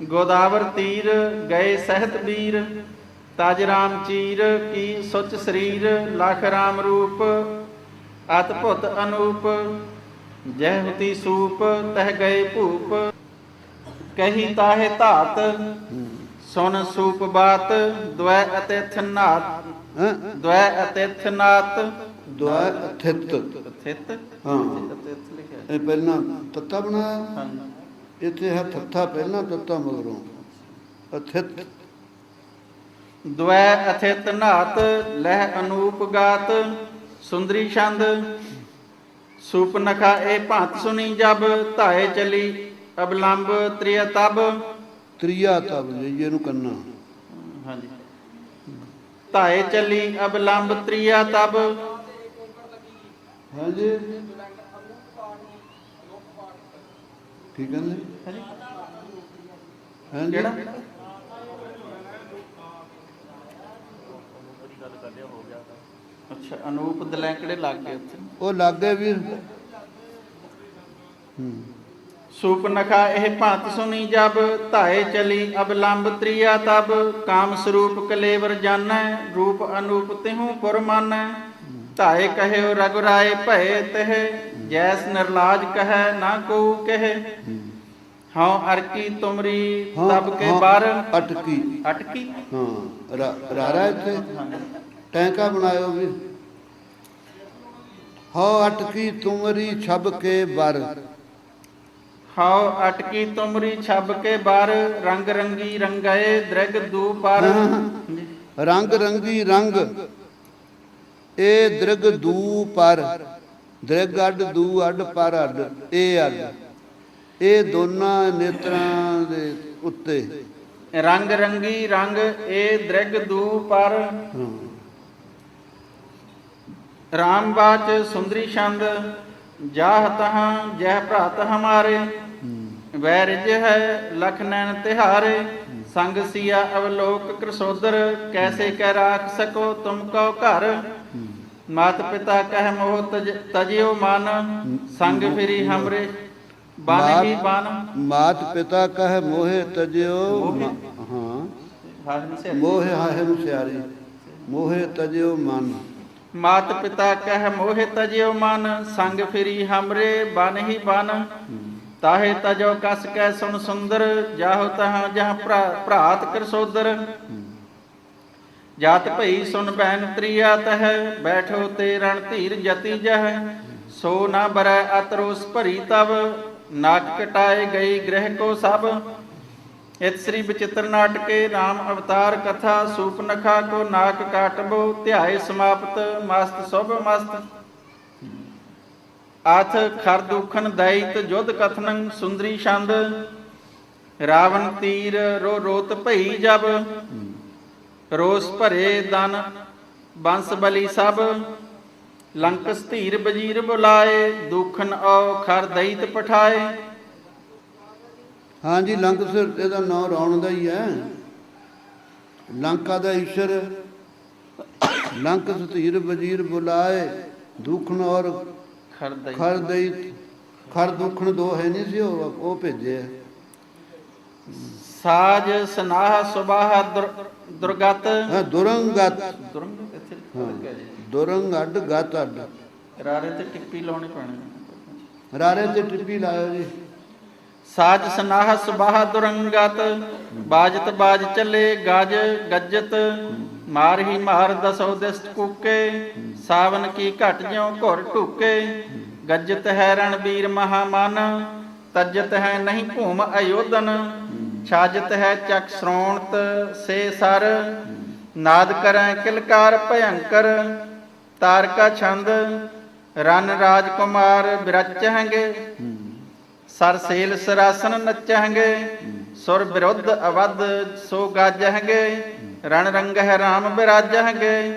ਗੋਦਾਵਰ ਤੀਰ ਗਏ ਸਹਿਤ ਵੀਰ ਤਜ ਰਾਮ ਚੀਰ ਕੀ ਸੁਚ ਸਰੀਰ ਲਖ ਰਾਮ ਰੂਪ ਅਤ ਭੁਤ ਅਨੂਪ ਜਹ ਹੁਤੀ ਸੂਪ ਤਹ ਗਏ ਭੂਪ ਕਹੀ ਤਾਹੇ ਧਾਤ ਸੁਨ ਸੂਪ ਬਾਤ ਦ્વੈ ਅਤਿਥ ਨਾਤ ਦ્વੈ ਅਤਿਥ ਨਾਤ ਦੁਆ ਅਥਿਤ ਥਿਤ। ਹਾਂ। ਇਹ ਪਹਿਲਾਂ ਤੱਤਾ ਹਾਂਜੀ ਇੱਥੇ ਹੈ ਥੱਥਾ ਪਹਿਲਾਂ ਤੱਤਾ ਮਗਰੋਂ। ਅਥਿਤ। ਦ્વੈ ਅਥਿਤ ਨਾਤ ਲਹਿ ਅਨੂਪ ਗਾਤ ਸੁੰਦਰੀ ਛੰਦ। ਸੂਪਨਖਾ ਇਹ ਭੰਤ ਸੁਣੀ ਜਬ ਧਾਏ ਚਲੀ ਅਬਲੰਬ ਤ੍ਰਿਯ ਤਬ। ਤ੍ਰਿਆ ਤਬ ਜੇ ਨੂੰ ਕੰਨਾ। ਹਾਂਜੀ। ਧਾਏ ਚਲੀ ਅਬਲੰਬ ਤ੍ਰਿਯ ਤਬ। ਹਾਂਜੀ। ਕੀ ਕਹਿੰਦੇ? ਹਾਂਜੀ। ਹਾਂਜੀ। ਕਿਹੜਾ? ਅੱਛਾ ਅਨੂਪ ਦਲੈਂਕੜੇ ਲੱਗ ਗਏ ਉੱਥੇ? ਉਹ ਲੱਗੇ ਵੀਰ। ਹੂੰ। ਸੂਪਨਖਾ ਇਹ ਭੰਤ ਸੁਣੀ ਜਬ ਧਾਏ ਚਲੀ ਅਬਲੰਬ ਤ੍ਰਿਆ ਤਬ ਕਾਮ ਸਰੂਪ ਕਲੇਵਰ ਜਾਣੈ ਰੂਪ ਅਨੂਪ ਤਿਹੂ ਪੁਰ ਮਾਨੈ ਧਾਏ ਕਹਿਓ ਰਗੁਰਾਏ ਭਏ ਤਹ ਜੈਸ ਨਿਰਲਾਜ ਕਹੈ ਨਾ ਕੋ ਕਹੇ। ਹਉ ਅਰਕੀ ਤੁਮਰੀ ਤਬ ਕੇ ਬਾਰ। ਅਟਕੀ। ਅਟਕੀ? ਹਾਂ ਰਾਰਾ ਇੱਥੇ। ਟੈਂਕਾ ਬਣਾਇਓ ਵੀ। ਹੋ ਅਟਕੀ ਤੁਮਰੀ ਛਬ ਕੇ ਬਰ। ਹਉ ਅਟਕੀ ਤੁਮਰੀ ਛਬ ਕੇ ਬਾਰ। ਰੰਗ ਰੰਗੀ ਰੰਗਏ ਦ੍ਰਿਗ ਦੂ ਪਰ। ਰੰਗ ਰੰਗੀ ਰੰਗ। ਇਹ ਦ੍ਰਿਗ ਦੂ ਪਰ। ਦ੍ਰਿਗ ਅੱਡ ਦੂ ਅੱਡ ਪਰ ਅੱਡ ਇਹ ਅੱਡ। ਇਹ ਦੋਨਾਂ ਨੇਤਰਾਂ ਦੇ ਉੱਤੇ। ਰੰਗ ਰੰਗੀ ਰੰਗ ਇਹ ਦ੍ਰਿਗ ਦੂ ਪਰ। ਹਾਂ। ਰਾਮ ਬਾਚ ਸੁੰਦਰੀ ਛੰਦ ਜਾਹ ਤਹਾਂ ਜਹ ਭਰਾਤ ਹਮਾਰੇ। ਵੈਰਜ ਹੈ ਲਖ ਨੈਣ ਤਿਹਾਰੇ ਸੰਗ ਸੀਆ ਅਵਲੋਕ ਕ੍ਰਸੋਦਰ ਕੈਸੇ ਕਹਿ ਰਾਖ ਸਕੋ ਤੁਮ ਕੋ ਘਰ। ਮਾਤ ਪਿਤਾ ਕਹਿ ਮੋਹ ਤਜ ਤਜਿਓ ਮਨ ਸੰਗ ਫਿਰੀ ਹਮਰੇ ਬਨ ਬਨ ਮਾਤ ਪਿਤਾ ਕਹੇ ਮੋਹਿ ਤਜਿਓ ਹਾਂ। ਮੋਹਿ ਹਾਹਿ ਮੁਸਿਆਰੀ ਮੋਹਿ ਤਜਿਓ ਮਨ। ਮਾਤ ਪਿਤਾ ਕਹਿ ਮੋਹਿ ਤਜਿਓ ਮਨ ਸੰਗ ਫਿਰੀ ਹਮਰੇ ਬਨ ਹੀ ਬਨ ਤਾਹੇ ਤਜੋ ਕਸ ਕੈ ਸੁਣ ਸੁੰਦਰ ਜਾਹੋ ਤਹਾਂ ਜਹ ਭਰਾਤ ਕਰਸੋਦਰ ਜਾਤ ਭਈ ਸੁਨ ਬੈਨ ਤ੍ਰਿਆ ਤਹ, ਬੈਠੋ ਤੇ ਰਣ ਧੀਰ ਜਤੀ ਜਹ। ਸੋ ਨਾ ਬਰੈ ਅਤਰੋਸ ਭਰੀ ਤਬ ਨਾਕ ਕਟਾਏ ਗਈ ਗ੍ਰਹਿ ਕੋ ਸਭ। ਇਤ ਸ੍ਰੀ ਬਚਿੱਤਰ ਨਾਟਕੇ RAM ਅਵਤਾਰ ਕਥਾ ਸੂਪਨਖਾ ਕੋ ਨਾਕ ਕਾਟਬੋ, ਧਿਆਏ ਸਮਾਪਤ, ਮਸਤ ਸੁਭ ਮਸਤ। ਆਥ ਖਰ ਦੁਖਨ ਦੈਤ ਜੁਧ ਕਥਨੰ ਸੁੰਦਰੀ ਛੰਦ। ਰਾਵਣ ਤੀਰ ਰੋ ਰੋਤ ਭਈ ਜਬ। ਰੋਸ ਭਰੇ ਦਨ ਬੰਸ ਬਲੀ ਸਭ ਲੰਕ ਸਥੀਰ ਬਜੀਰ ਬੁਲਾਏ ਦੁਖਨ ਔ ਖਰ ਦੈਤ ਪਠਾਏ। ਹਾਂਜੀ ਲੰਕ ਸਿਰ ਇਹਦਾ ਨਾਮ ਰੌਣ ਦਾ ਹੀ ਹੈ। ਲੰਕਾ ਦਾ ਈਸ਼ਰ ਲੰਕ ਸਤੀਰ ਵਜ਼ੀਰ ਬੁਲਾਏ ਦੁਖਨ ਔਰ ਖਰ ਦੈਤ ਖਰ ਦੁਖਨ ਦੋ ਹੈ ਨਹੀਂ ਸੀ ਉਹ ਉਹ ਭੇਜੇ ਆ। ਸਾਜ ਸਨਾਹ ਸੁਬਾਹ ਦੁਰ- ਦੁਰਗਤ। ਹਾਂ ਦੁਰੰਗਤ। ਦੁਰੰਗ ਇੱਥੇ ਹਾਂ ਲੱਗਿਆ ਜੀ? ਦੁਰੰਗ ਅੱਡ ਗਤ ਅੱਡ। ਰਾਰੇ ਤੇ ਟਿੱਪੀ ਲਾਉਣੀ ਪੈਣੀ। ਰਾਰੇ ਤੇ ਟਿੱਪੀ ਲਾਇਓ ਜੀ। ਸਾਜ ਸਨਾਹ ਸੁਬਾਹ ਦੁਰੰਗਤ ਬਾਜਤ ਬਾਜ ਚੱਲੇ ਗਜ ਗੱਜਤ ਮਾਰ ਹੀ ਮਾਰ ਦਸੋ ਦਿਸਤ ਕੂਕੇ ਸਾਵਨ ਕੀ ਘਟ ਜਿਉ ਘੁਰ ਢੂਕੇ ਗੱਜਤ ਹੈ ਰਣਬੀਰ ਮਹਾਮਨ ਤਜਤ ਹੈ ਨਹੀਂ ਭੂਮ ਅਯੋਧਨ ਛਾਜਤ ਹੈ ਚਕ ਸ਼੍ਰੋਣਤ, ਸੇ ਸਰ, ਨਾਦ ਕਰੈ ਕਿਲਕਾਰ ਭਯੰਕਰ ਤਾਰਕਾ ਛੰਦ ਰਨ ਰਾਜਕੁਮਾਰ ਬਿਰਚਹੰਗੇ ਸਰਸੇਲ ਸਰਾਸਨ ਨਚਹੰਗੇ, ਸੁਰ ਵਿਰੁੱਧ ਅਵਧ ਸੋ ਗੱਜਹੰਗੇ, ਰਣ ਰੰਗ ਹੈ RAM ਬਿਰਾਜਹੰਗੇ।